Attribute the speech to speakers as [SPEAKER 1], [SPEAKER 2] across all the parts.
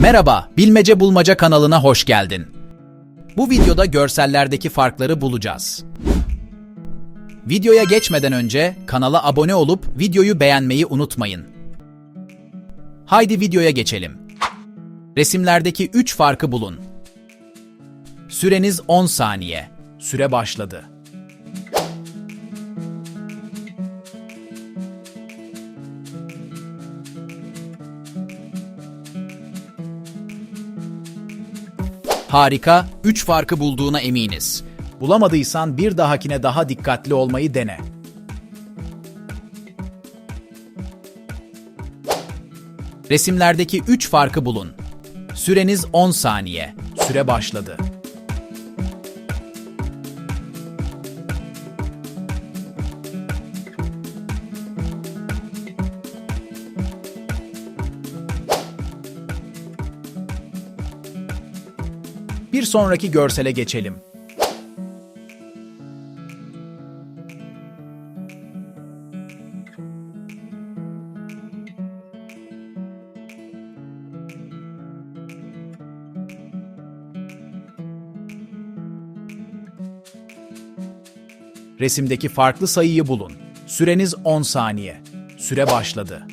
[SPEAKER 1] Merhaba, Bilmece Bulmaca kanalına hoş geldin. Bu videoda görsellerdeki farkları bulacağız. Videoya geçmeden önce kanala abone olup videoyu beğenmeyi unutmayın. Haydi videoya geçelim. Resimlerdeki 3 farkı bulun. Süreniz 10 saniye. Süre başladı. Harika, 3 farkı bulduğuna eminiz. Bulamadıysan bir dahakine daha dikkatli olmayı dene. Resimlerdeki 3 farkı bulun. Süreniz 10 saniye. Süre başladı. Bir sonraki görsele geçelim. Resimdeki farklı sayıyı bulun. Süreniz 10 saniye. Süre başladı.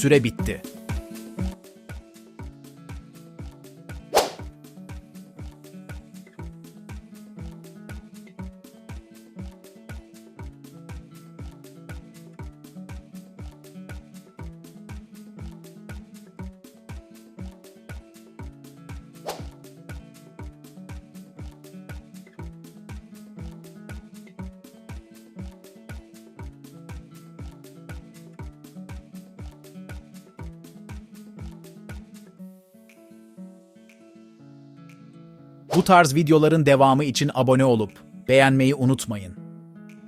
[SPEAKER 1] Süre bitti. Bu tarz videoların devamı için abone olup beğenmeyi unutmayın.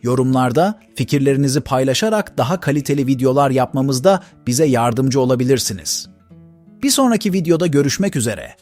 [SPEAKER 1] Yorumlarda fikirlerinizi paylaşarak daha kaliteli videolar yapmamızda bize yardımcı olabilirsiniz. Bir sonraki videoda görüşmek üzere.